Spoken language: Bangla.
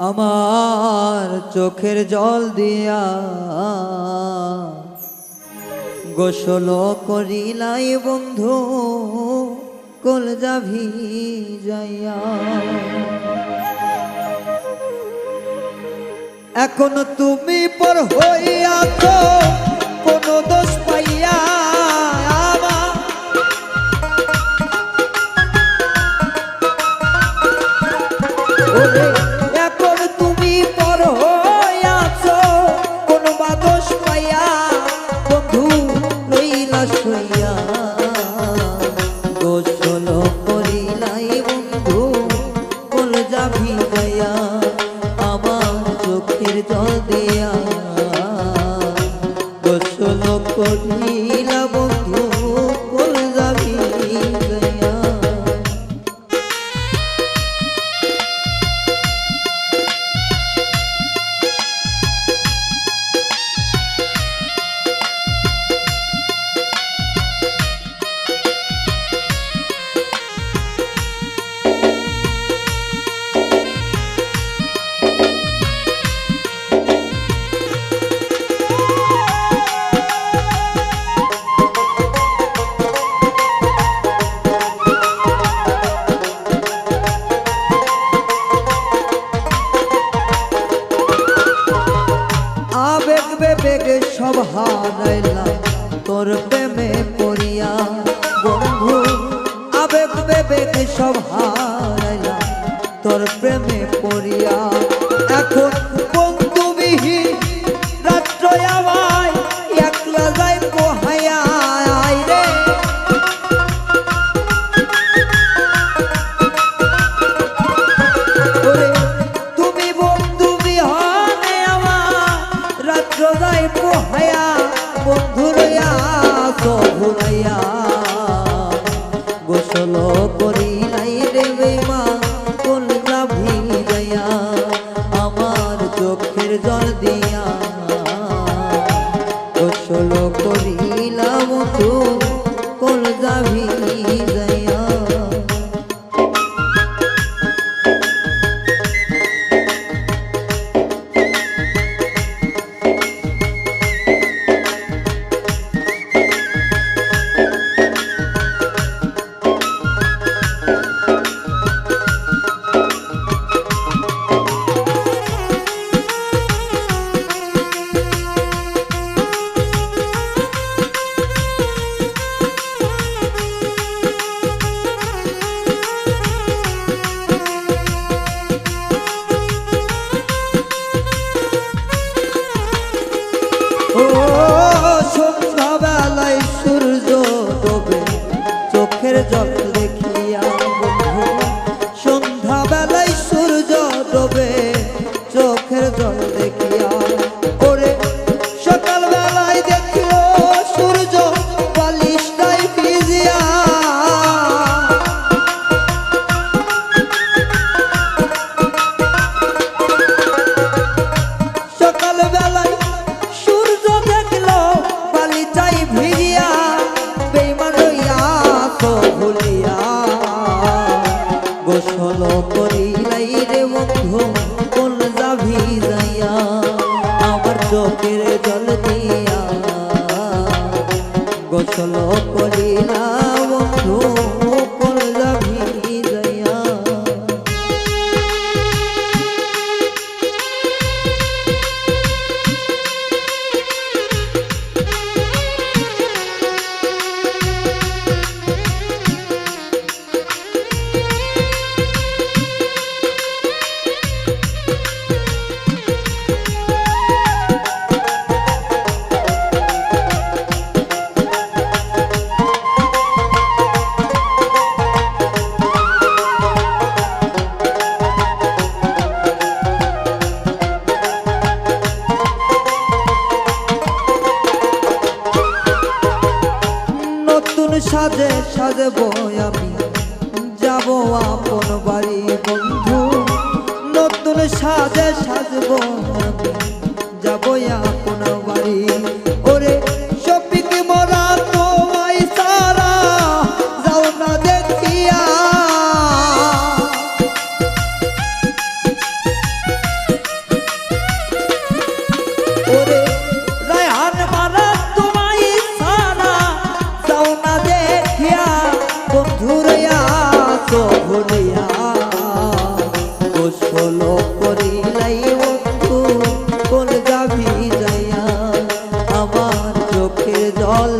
আমার চোখের জল দিয়া গোসল করিলাই বন্ধু কল যাভি যাইয়া এখন তুমি পর হইয়া হইয়াছ aşkın yar প্রেমে পড়িয়া, বন্ধু, আবেগ বেবেগে সব হারাইলাম তোর প্রেমে পড়িয়া। এখন বন্ধুবিহীন রাত্র একলা যাই পোহাইয়া রে। তুমি বন্ধু বিহনে আমার রাত্র যাই পোহায়া বন্ধু রইয়া সভুরাইয়া গোসল চোখের জল সাজে সাজবো আমি। যাব আপন বাড়ি, বন্ধু। নতুন সাজে সাজবো আমি। যাব আপন বাড়ি। ওরে শপিক মরা তোমায় সারা, যাও না দেখিয়া। ওরে শোনো করিলাই কোন গাভি যাইয়া আমার চোখে জল